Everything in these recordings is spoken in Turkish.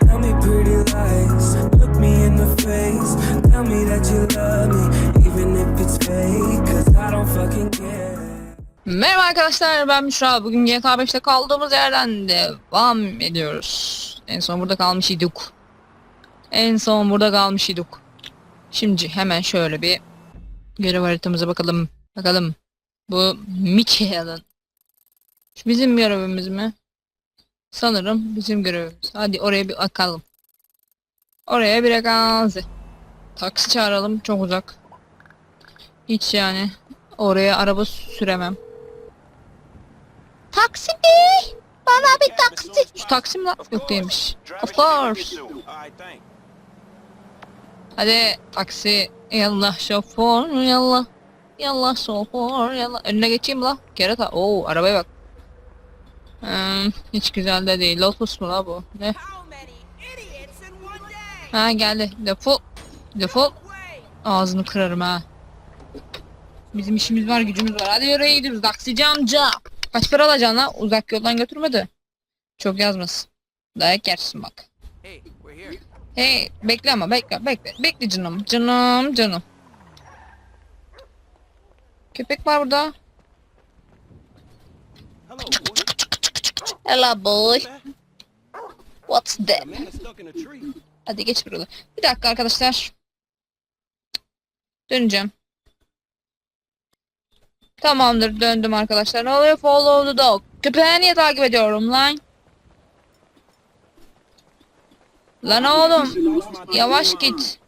Tell me pretty lies, look me in the face. Tell me that you love me, even if it's fake. Cause I don't fucking care. Merhaba arkadaşlar ben Müşra. Bugün GTA 5'te kaldığımız yerden devam ediyoruz. En son burada kalmış idik. En son burada kalmış idik. Şimdi hemen şöyle bir görev haritamıza bakalım. Bakalım. Bu Michael'ın. Şu bizim görevimiz mi? Sanırım bizim görevimiz. Hadi oraya bir bakalım. Oraya bir gazi. Taksi çağıralım. Çok uzak. Hiç yani. Oraya araba süremem. Taksi bey. Bana bir taksi. Şu taksi mi lan? Yok değilmiş. Of course. Hadi taksi. Yallah şoför yallah. Yallah şoför yallah. Önüne geçeyim la. Kerata. Oo arabaya bak. Hmm, hiç güzel de değil. Lotus mu la bu? Ne? Ha geldi. Defol. Defol. Ağzını kırarım ha. Bizim işimiz var gücümüz var. Hadi oraya gidiyoruz. Taksici amca. Kaç para alacaksın lan? Uzak yoldan götürmedi. Çok yazmasın. Dayak yersin bak. Hey, bekle ama bekle bekle. Bekle canım. Canım canım. Köpek var burada. Hello. Hello boy. What's that? Hadi geç burada. Bir dakika arkadaşlar. Döneceğim. Tamamdır döndüm arkadaşlar. Ne oluyor? Follow the dog. Köpeği niye takip ediyorum lan? Lan oğlum. Yavaş git.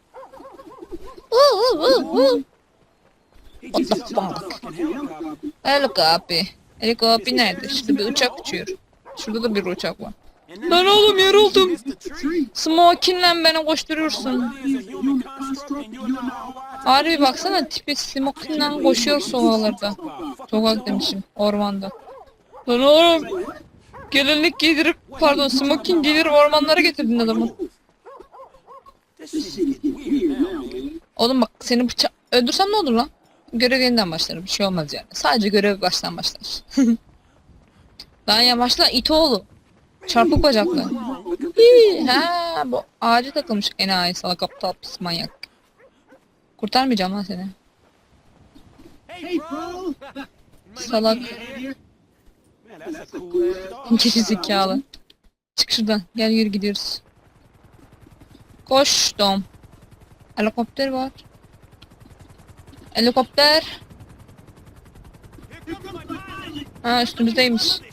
What the fuck? Helikopter. Helikopter nerede? Şurada bir uçak uçuyor. Şurada da bir uçak var. Lan oğlum yoruldum. Smokin'le beni koşturuyorsun. Harbi baksana tipi Smokin'le koşuyor sokaklarda. Sokak demişim ormanda. Lan oğlum. Gelinlik giydirip pardon smokin giydirip ormanlara getirdin adamı. Oğlum bak seni bıça öldürsem ne olur lan? Görev yeniden başlar bir şey olmaz yani. Sadece görev baştan başlar. lan yavaşla it oğlu. Çarpık bacaklı. Hii, ha bu ağaca takılmış enayi salak aptal pis manyak. Kurtarmayacağım lan seni. Salak geri zekalı. Çık şuradan gel yürü gidiyoruz. Koş Dom. Helikopter var. Helikopter. Ha üstümüzdeymiş.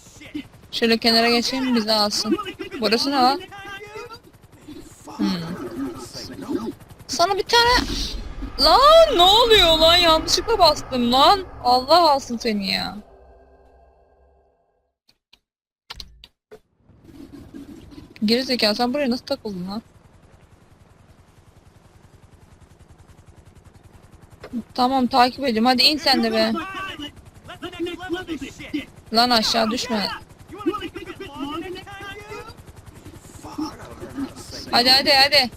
Şöyle kenara geçeyim bizi alsın. Burası ne lan? Hmm. Sana bir tane... Lan ne oluyor lan? Yanlışlıkla bastım lan. Allah alsın seni ya. Geri zekalı sen buraya nasıl takıldın lan? Tamam takip edeyim. Hadi in sen de be. Lan aşağı düşme. Hadi hadi hadi.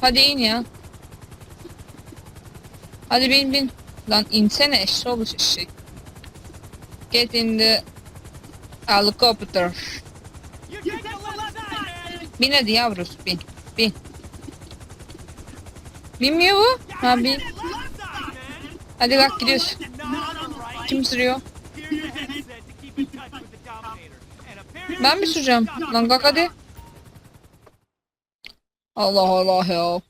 Hadi in ya. Hadi bin bin. Lan insene eşşoğlu eşek. Get in the helicopter. Bin hadi yavrusu bin. Bin. Binmiyor bu. Ha bin. Hadi kalk gidiyoruz. Kim sürüyor? Ben mi süreceğim? Lan kalk hadi. Allah Allah ya.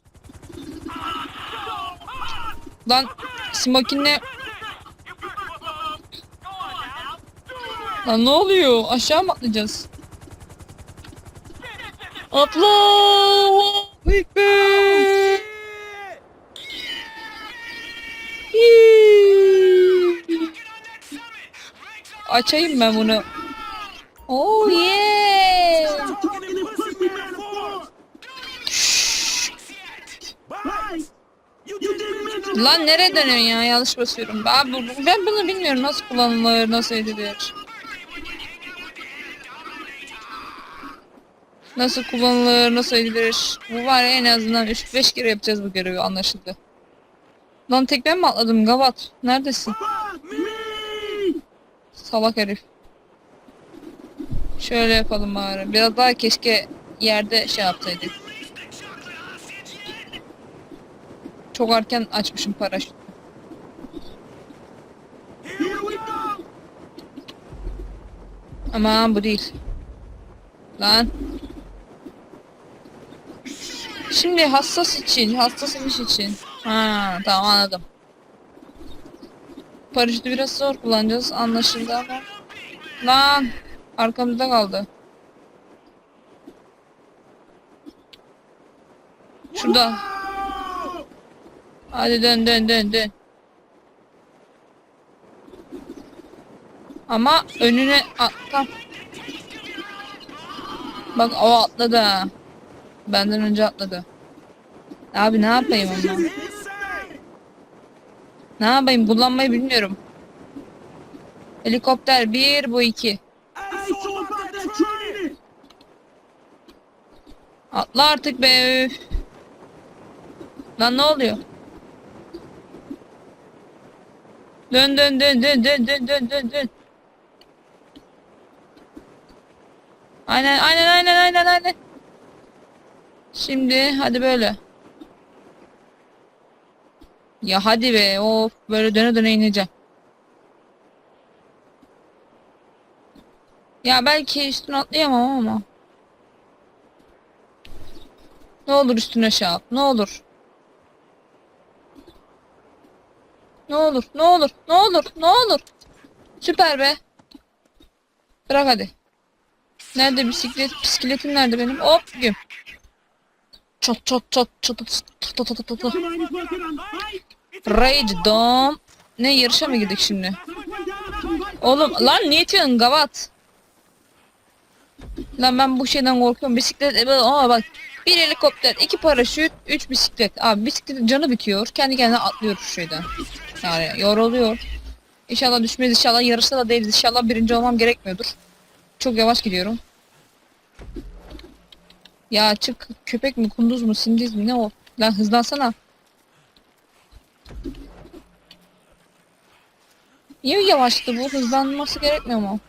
Lan smokinle Lan ne oluyor? Aşağı mı atlayacağız? Atla! Ekber! Açayım ben bunu. Oh yeah! Lan nereye dönüyorsun ya? Yanlış basıyorum. Ben, ben bunu bilmiyorum. Nasıl kullanılır, nasıl edilir. Nasıl kullanılır, nasıl edilir. Bu var ya en azından 3-5 kere yapacağız bu görevi anlaşıldı. Lan tekten mi atladım Gavat? Neredesin? Salak herif. Şöyle yapalım bari. Biraz daha keşke yerde şey yapsaydık. Çok erken açmışım paraşütü. Aman bu değil. Lan. Şimdi hassas için, hassas iniş için. Ha, tamam anladım. Paraşütü biraz zor kullanacağız anlaşıldı ama. Lan arkamızda kaldı. Şurada. Hadi dön dön dön dön. Ama önüne atla. Bak o atladı ha. Benden önce atladı. Abi ne yapayım ama? Ne yapayım? Kullanmayı bilmiyorum. Helikopter bir bu iki. Atla artık be. Lan ne oluyor? Dön dön dön dön dön dön dön dön dön. Aynen aynen aynen aynen aynen. Şimdi hadi böyle. Ya hadi be of böyle döne döne ineceğim. Ya belki üstüne atlayamam ama. Ne olur üstüne şey yap. Ne olur. Ne olur, ne olur, ne olur, ne olur. Süper be. Bırak hadi. Nerede bisiklet? Bisikletim nerede benim? Hop güm. Çat çat çat çat çat çat çat çat. Rage dom. Ne yarışa mı girdik şimdi? Oğlum lan niye diyorsun gavat? Lan ben bu şeyden korkuyorum. Bisiklet e, ama bak bir helikopter, iki paraşüt, üç bisiklet. Abi bisikletin canı bitiyor. Kendi kendine atlıyor şu şeyden. Yani yoruluyor. İnşallah düşmeyiz. inşallah yarışta da değiliz. İnşallah birinci olmam gerekmiyordur. Çok yavaş gidiyorum. Ya çık köpek mi kunduz mu sindiz mi ne o? Lan hızlansana. Niye yavaştı bu? Hızlanması gerekmiyor mu?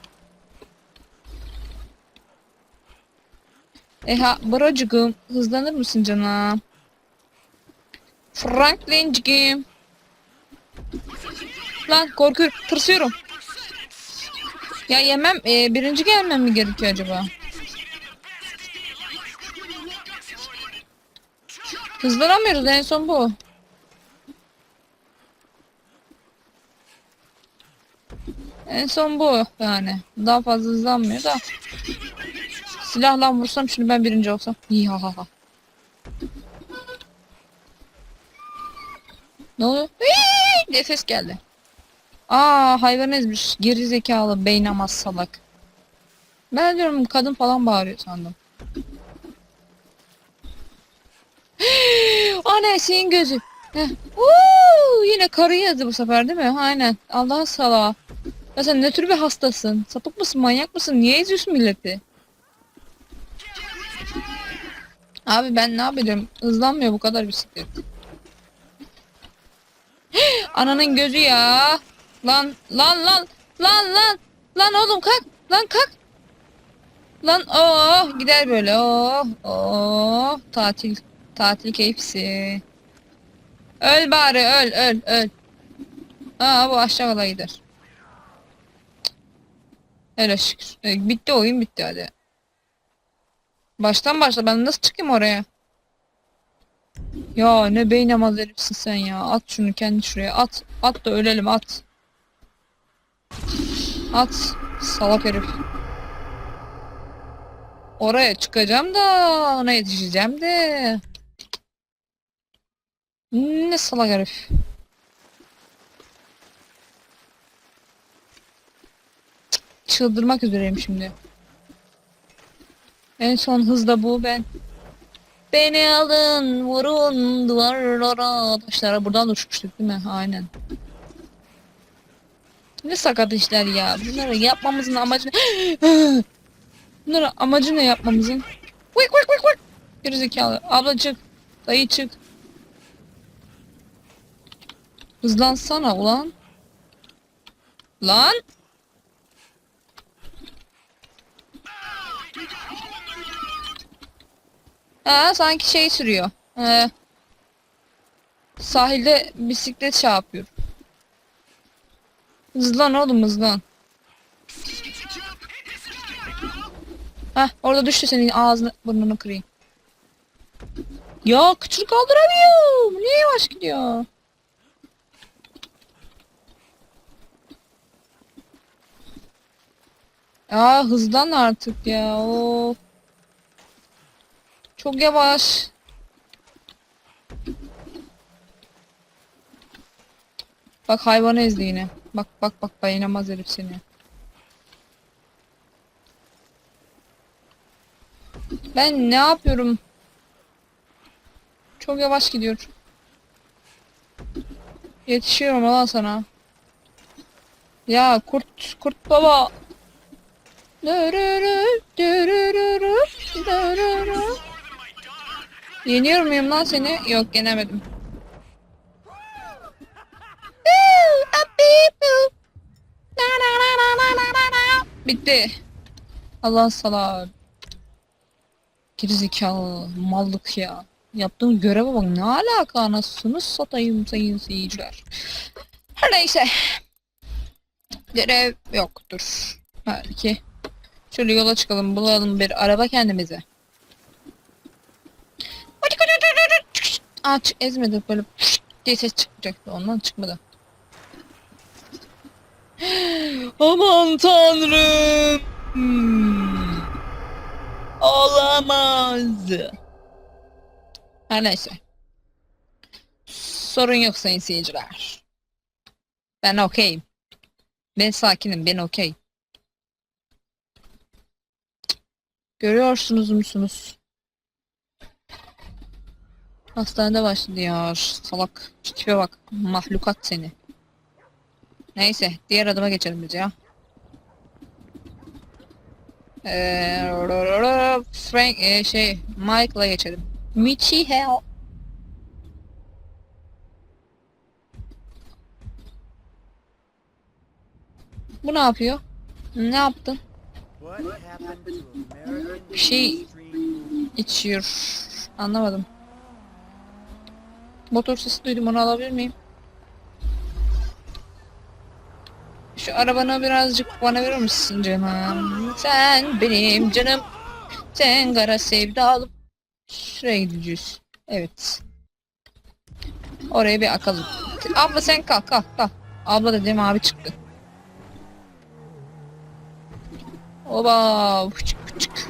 Eha bracıkım hızlanır mısın canım? Franklincik. Lan korkuyorum tırsıyorum. Ya yemem e, birinci gelmem mi gerekiyor acaba? Hızlanamıyoruz en son bu. En son bu yani. Daha fazla hızlanmıyor da. Silahla vursam şimdi ben birinci olsam. Ha ha ha. Ne oluyor? Hii! Diye ses geldi. Aa hayvan ezmiş. Geri zekalı beynamaz salak. Ben diyorum kadın falan bağırıyor sandım. Annesinin gözü. Uuu, yine karı yazdı bu sefer değil mi? Aynen. Allah sala. Ya sen ne tür bir hastasın? Sapık mısın? Manyak mısın? Niye eziyorsun milleti? Abi ben ne yapacağım? Hızlanmıyor bu kadar bisiklet. Ananın gözü ya. Lan lan lan lan lan lan oğlum kalk lan kalk. Lan oh gider böyle oh oh tatil tatil keyfisi. Öl bari öl öl öl. Aa bu aşağı gider. Hele şükür. E, bitti oyun bitti hadi. Baştan başla ben nasıl çıkayım oraya? Ya ne beynamaz herifsin sen ya. At şunu kendi şuraya at. At da ölelim at. At. Salak herif. Oraya çıkacağım da ona yetişeceğim de. Ne salak herif. Çıldırmak üzereyim şimdi. En son hızda bu ben. Beni alın vurun duvarlara taşlara buradan da uçmuştuk değil mi? Aynen. Ne sakat işler ya. Bunları yapmamızın amacı ne? Bunları amacı ne yapmamızın? Vık vık vık vık. Gerizekalı. Abla çık. Dayı çık. Hızlansana ulan. Lan. Ha sanki şey sürüyor. Ee, sahilde bisiklet şey yapıyor. Hızlan oğlum hızlan. Heh orada düştü senin ağzını burnunu kırayım. Ya kıçını kaldıramıyor. Niye yavaş gidiyor? Ya hızlan artık ya. Of. Çok yavaş. Bak hayvanı ezdi yine. Bak bak bak dayanamaz herif seni. Ben ne yapıyorum? Çok yavaş gidiyor. Yetişiyorum lan sana. Ya kurt kurt baba. Dürürü, dürürü, dürürü. Yeniyor muyum lan seni? Yok yenemedim. Bitti. Allah salar. Gerizekalı mallık ya. Yaptığım göreve bak ne alaka anasını satayım sayın seyirciler. Her neyse. Görev yoktur. Belki. Şöyle yola çıkalım bulalım bir araba kendimize. Aa çık ezmedi böyle diye ses çıkacaktı ondan çıkmadı. Aman tanrım. Olamaz. Her neyse. Sorun yok sayın seyirciler. Ben okeyim. Ben sakinim, ben okey. Görüyorsunuz musunuz? Hastanede başladı ya. Salak. Şu Tipe bak. Mahlukat seni. Neyse. Diğer adıma geçelim biz ya. Eee, Frank e, şey Mike'la geçelim. Michi hell. Bu ne yapıyor? Ne yaptın? Bir şey içiyor. Anlamadım. Motor sesi duydum onu alabilir miyim? Şu arabanı birazcık bana verir misin canım? Sen benim canım. Sen kara sevdalım. Şuraya gideceğiz. Evet. Oraya bir akalım. Abla sen kalk kalk kalk. Abla dedim abi çıktı. Oba. Fıçık fıçık.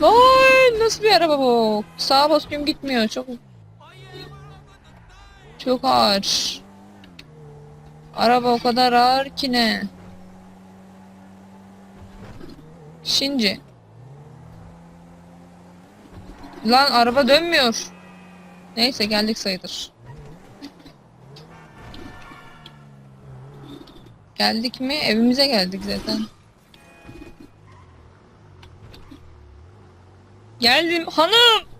Vay nasıl bir araba bu? Sağa basıyorum gitmiyor. Çok çok ağır. Araba o kadar ağır ki ne? Şimdi. Lan araba dönmüyor. Neyse geldik sayılır. Geldik mi? Evimize geldik zaten. Geldim hanım.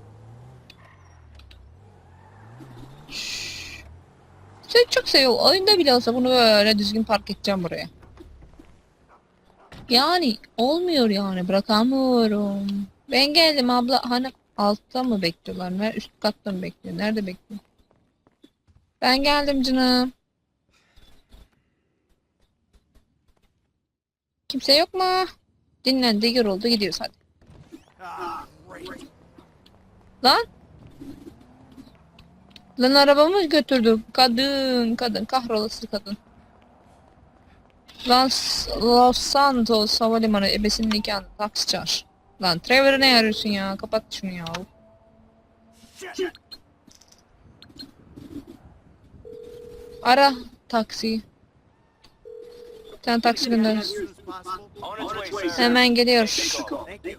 Seni çok seviyorum. Oyunda bile olsa bunu böyle düzgün park edeceğim buraya. Yani olmuyor yani bırakamıyorum. Ben geldim abla hanım. Altta mı bekliyorlar? Ver üst katta mı bekliyor? Nerede bekliyor? Ben geldim canım. Kimse yok mu? Dinlendi, yoruldu, gidiyoruz hadi. Lan. Lan arabamı götürdü. Kadın, kadın, kahrolası kadın. Lan Los Santos Havalimanı ebesinin nikahını taksi çağır. Lan Trevor'ı ne arıyorsun ya? Kapat şunu ya. Ara taksi gönder. As soon as possible. On its way, sir. Hemen geliyor.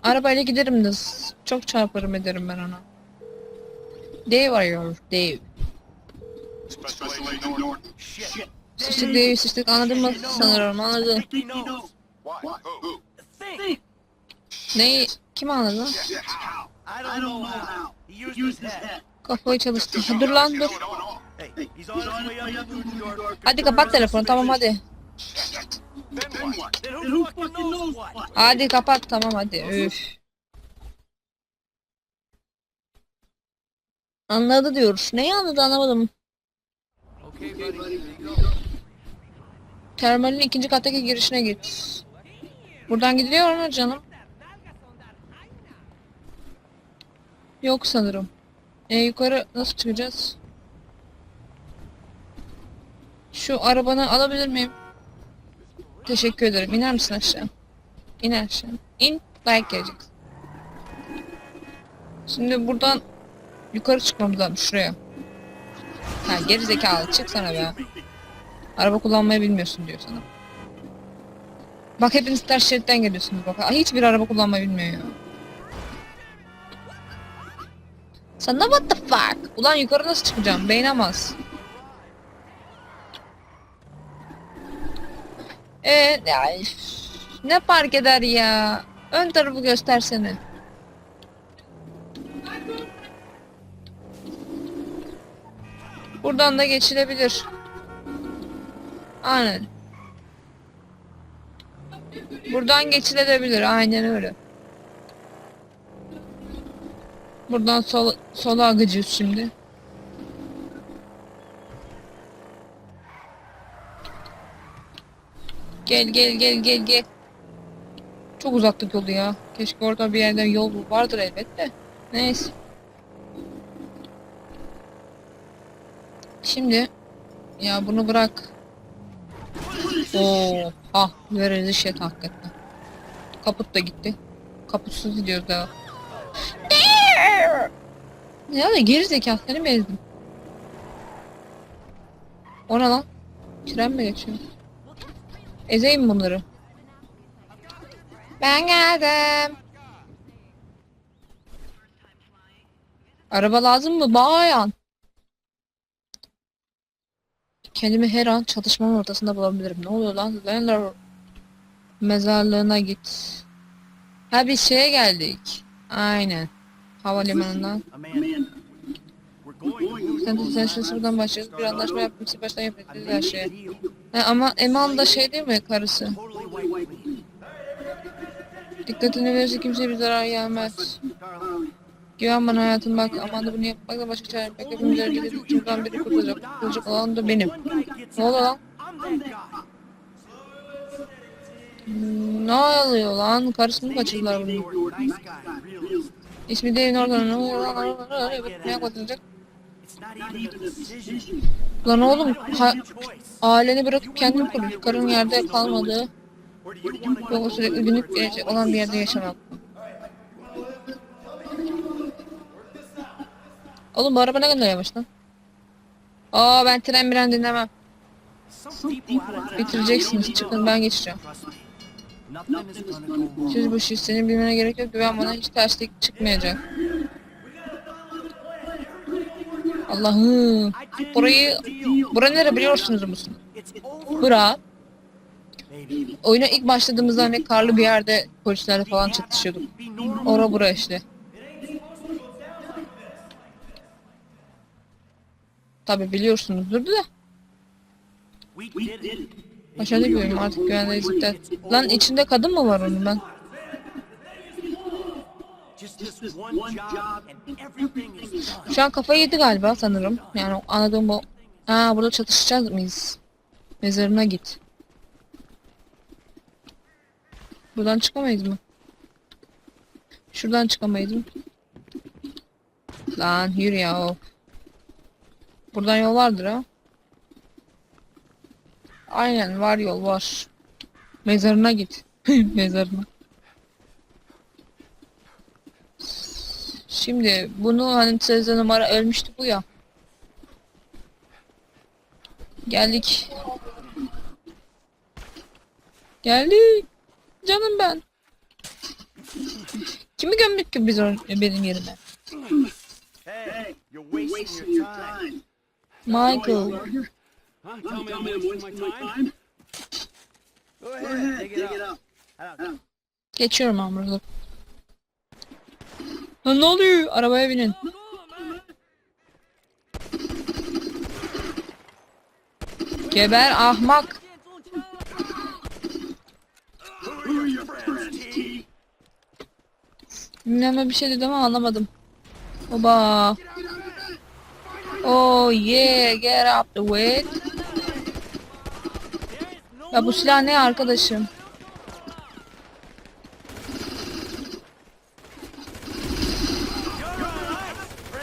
Arabayla giderim de çok çarparım ederim ben ona. Dave arıyor. Dave. Sıçtık Dave sıçtık anladın mı? Sanırım? Think. Neyi? Kim anladı. Kafayı çalıştı. Dur lan dur. Hadi kapat telefonu tamam hadi. Hadi kapat tamam hadi. Üf. Anladı diyor. Neyi anladı anlamadım. Termalin ikinci kattaki girişine git. Buradan gidiliyor mu canım? Yok sanırım. E yukarı nasıl çıkacağız? Şu arabanı alabilir miyim? Teşekkür ederim. İner misin aşağı? İn aşağı. İn. Dayak geleceksin. Şimdi buradan yukarı çıkmamız lazım şuraya. Ha geri zekalı çık sana be. Araba kullanmayı bilmiyorsun diyor sana. Bak hepiniz ters şeritten geliyorsunuz bak. Hiçbir araba kullanmayı bilmiyor ya. Sana what the fuck? Ulan yukarı nasıl çıkacağım? Beynamaz. Eee ya, ne fark eder ya? Ön tarafı göstersene. Buradan da geçilebilir. Aynen. Buradan geçilebilir. Aynen öyle. Buradan sol, sola akacağız şimdi. Gel gel gel gel gel. Çok uzaklık yolu ya. Keşke orada bir yerde yol vardır elbette. Neyse. Şimdi ya bunu bırak. Oo, ah veririz shit hakikaten. Kaput da gitti. Kaputsuz gidiyoruz daha. Ya da geri zekalı seni mi ezdim? O ne lan? Tren mi geçiyor? Ezeyim bunları. Ben geldim. Araba lazım mı bayan? Kendimi her an çatışmanın ortasında bulabilirim. Ne oluyor lan? Landor mezarlığına git. Ha biz şeye geldik. Aynen. Havalimanından. Sen de şu sıradan başlıyoruz. Bir anlaşma yapmışsın. Baştan yapacağız her şeye. Ha, ama Eman da şey değil mi karısı? Dikkatini verirse kimseye bir zarar gelmez. Güven bana hayatım bak. Aman da bunu yapmakla başka çare yok. Hepimiz hareket edip şuradan biri kurtulacak. Kurtulacak olan da benim. Ne oluyor lan? Hmm, Ne oluyor lan? Karısını kaçırdılar bunu? İsmi Dave'in oradan ne oluyor lan? Evet ne yapacak? Lan oğlum aileni bırakıp kendin kur. Karın yerde kalmadı. Yoksa sürekli günlük gelecek olan bir yerde yaşamak. Oğlum bu araba ne kadar yavaş lan? Aa ben tren miren dinlemem. Bitireceksiniz çıkın ben geçeceğim. Siz bu işi senin bilmene gerek yok güven bana hiç terslik çıkmayacak. Allah'ım. Burayı, bura nere biliyorsunuz musun? Bura. Oyuna ilk başladığımızda hani karlı bir yerde polislerle falan çatışıyorduk. Ora bura işte. Tabi biliyorsunuzdur da. Aşağıda görüyorum artık güvendeyiz iptal. Lan içinde kadın mı var onun ben? Şu an kafayı yedi galiba sanırım. Yani anladığım bu. Aa burada çatışacağız mıyız? Mezarına git. Buradan çıkamayız mı? Şuradan çıkamayız mı? Lan yürü ya. Buradan yol vardır ha. Aynen var yol var. Mezarına git. Mezarına. Şimdi bunu hani Sezen numara ölmüştü bu ya. Geldik. Geldik. Canım ben. Kimi gömdük ki biz benim yerime? Hey, you're wasting your time. Michael. Huh? Tell me I'm Geçiyorum burada. Lan ne oluyor? Arabaya binin. Geber ahmak. Bilmem bir şey dedi ama anlamadım. Oba. Oh yeah, get up the way. Ya bu silah ne arkadaşım?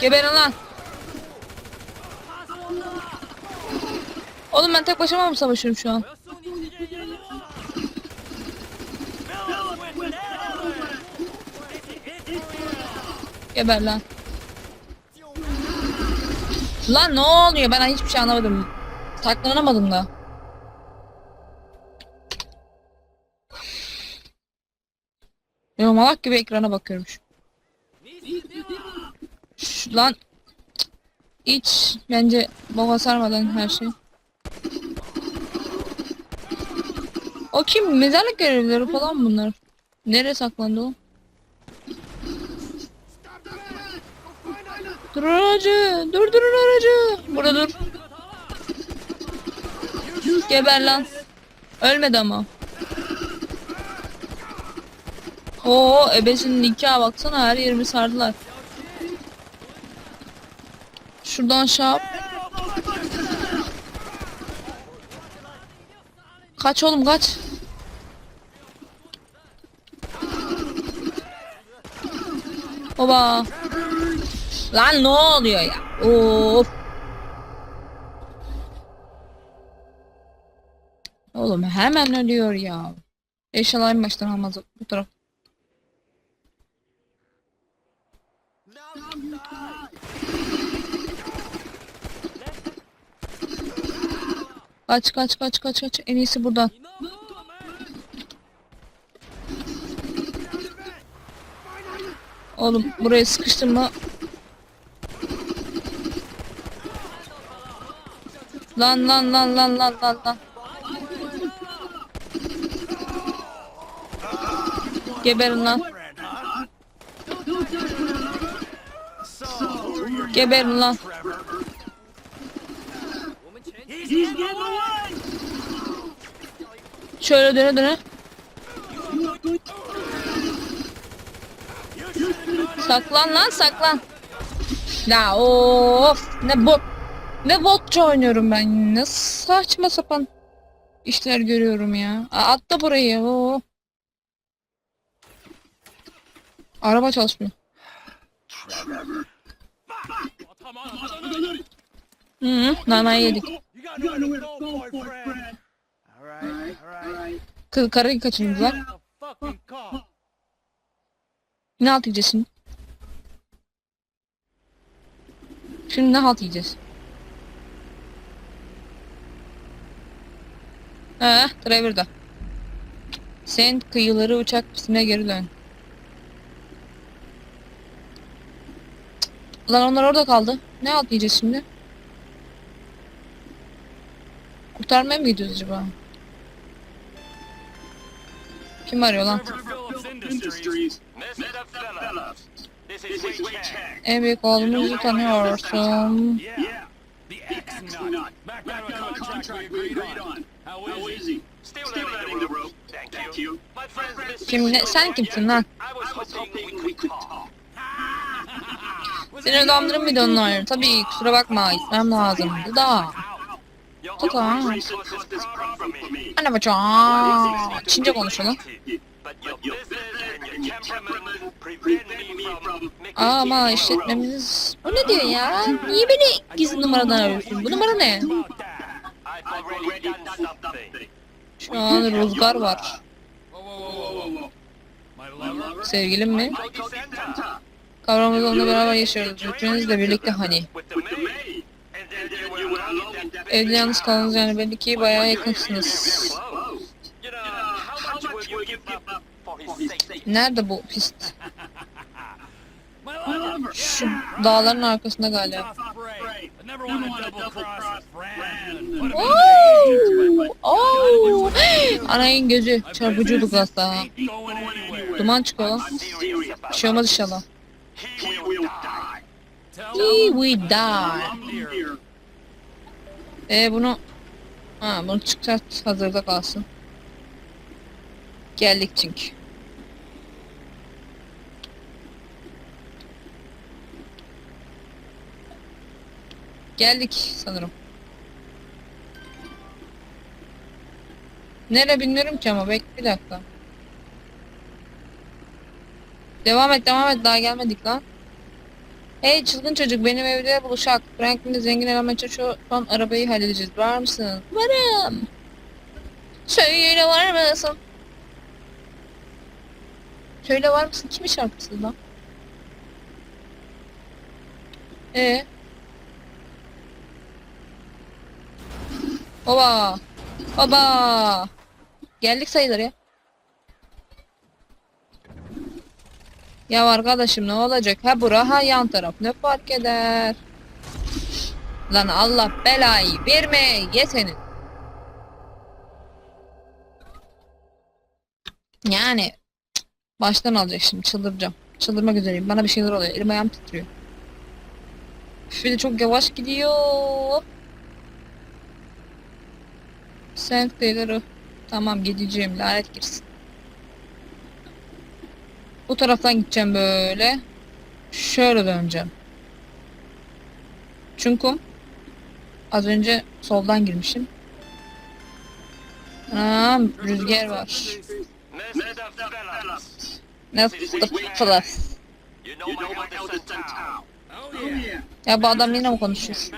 Geberin lan. Oğlum ben tek başıma mı savaşıyorum şu an? Geber lan. Lan ne oluyor? Ben hiçbir şey anlamadım. Saklanamadım da. Ya malak gibi ekrana bakıyorum şu. Lan hiç bence baba sarmadan her şey. O kim? Mezarlık görevlileri falan bunlar. Nereye saklandı o? Dur aracı. Dur dur aracı. Burada dur. Geber lan. Ölmedi ama. Oo ebesinin nikahı baksana her yerimi sardılar. Şuradan şey yap. Kaç oğlum kaç. Oba. Lan ne oluyor ya? Of. Oğlum hemen ölüyor ya. Eşyalar en baştan almaz bu taraf. Kaç kaç kaç kaç kaç en iyisi buradan. Oğlum buraya sıkıştın Lan lan lan lan lan lan lan. Geberin lan. Geberin lan. Şöyle döne döne. Saklan lan saklan. Ya of ne bot ne botça oynuyorum ben. Ne saçma sapan işler görüyorum ya. Aa, atla burayı. Oo. Araba çalışmıyor. Hı -hı, nanayı yedik. Kız karıyı kaçırdılar. Ne halt yiyeceğiz şimdi? Şimdi ne halt yiyeceğiz? He, driver'da. Sen kıyıları uçak pistine geri dön. Lan onlar orada kaldı. Ne yiyeceğiz şimdi? Kurtarmaya mı gidiyoruz acaba? Kim arıyor lan? En büyük oğlumuzu tanıyorsun. Yeah. The X-Nut. Back on a contract we agreed on. How is he? Still learning the rope. Thank you. My friend's Mr. Kim ne? Sen kimsin lan? I was hoping we could talk. Seni adamların milyonlar. Tabii kusura bakma gitmem lazımdı da. Me. Anne bacağım. Çince konuşalım. But your business and your temperament prevent me from making Aa, ama işletmemiz... O ne diyor ya? Niye beni gizli numaradan arıyorsun? Bu numara ne? about that. I've already done something. Şu an rüzgar var. My lover? Sevgilim mi? Center. Kavramımızı onunla beraber yaşıyoruz. Üçünüzle birlikte hani. With the maid. And then you were alone in that Evde yalnız kaldınız yani belli ki bayağı yakınsınız. You know, how much will you give up for his sake? Nerede bu pist? Şu dağların arkasında galiba. Oo! Anayın gözü çarpıcıydı gaz daha. Ain't going anywhere. Duman çıkıyor lan. Bir şey olmaz inşallah. He will die. E bunu ha bunu çıkacak hazırda kalsın. Geldik çünkü. Geldik sanırım. Nere bilmiyorum ki ama bekle bir dakika. Devam et devam et daha gelmedik lan. Hey çılgın çocuk benim evde buluşak. Franklin'de zengin elemeye çalışıyor. Son arabayı halledeceğiz. Var mısın? Varım. Söyle var mısın? Söyle var mısın? Kimin şarkısı lan? Ee? Baba. Baba. Geldik sayılır ya. Ya arkadaşım ne olacak? Ha bura ha yan taraf ne fark eder? Lan Allah belayı verme yetenin. Yani baştan alacak şimdi çıldıracağım. Çıldırmak üzereyim. Bana bir şeyler oluyor. Elim ayağım titriyor. Üf, çok yavaş gidiyor. Saint Taylor'ı. Tamam gideceğim. Lanet girsin. Bu taraftan gideceğim böyle. Şöyle döneceğim. Çünkü az önce soldan girmişim. Aa, rüzgar var. Nasıl yeah. Ya bu adam yine mi konuşuyor?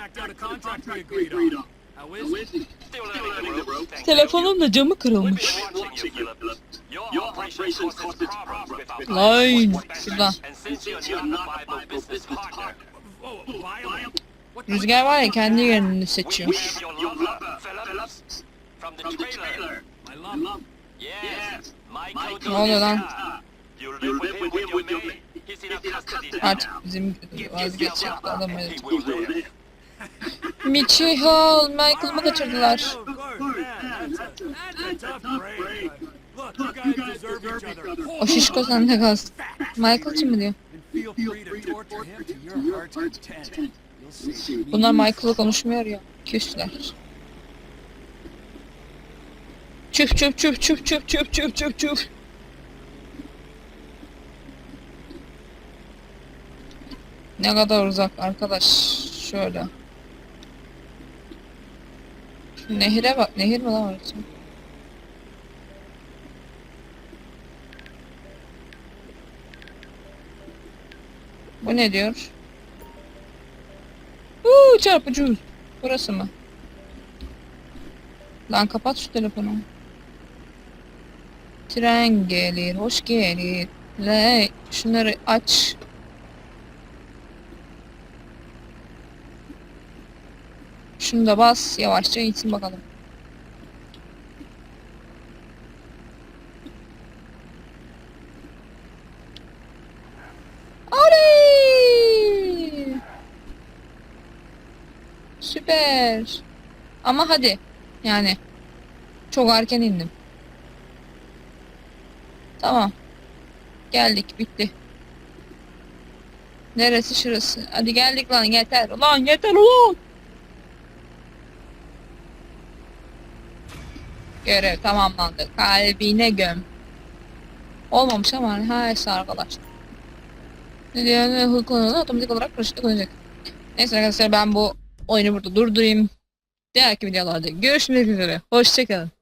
Telefonumla camı kırılmış. Lan şuradan. Rüzgar var ya kendi yerini seçiyor. Ne oluyor lan? Artık bizim vazgeçecek adamı. Michi Hall, Michael'ımı kaçırdılar. O şişko sende kalsın. Michael için mi diyor? Bunlar Michael'la konuşmuyor ya. Küsler. Çüf çüf çüf çüf çüf çüf çüf çüf çüf. Ne kadar uzak arkadaş. Şöyle. Nehire bak. Nehir mi lan orası? Bu ne diyor? Uuu çarpıcı. Burası mı? Lan kapat şu telefonu. Tren gelir, hoş gelir. Le, şunları aç. Şunu da bas, yavaşça gitsin bakalım. Oley! Süper. Ama hadi. Yani. Çok erken indim. Tamam. Geldik. Bitti. Neresi şurası? Hadi geldik lan yeter. Ulan yeter ulan. Görev tamamlandı. Kalbine göm. Olmamış ama neyse arkadaşlar. Hıl konuda otomatik olarak karışıklık olacak. Neyse arkadaşlar ben bu oyunu burada durdurayım. Diğerki videolarda görüşmek üzere. Hoşçakalın.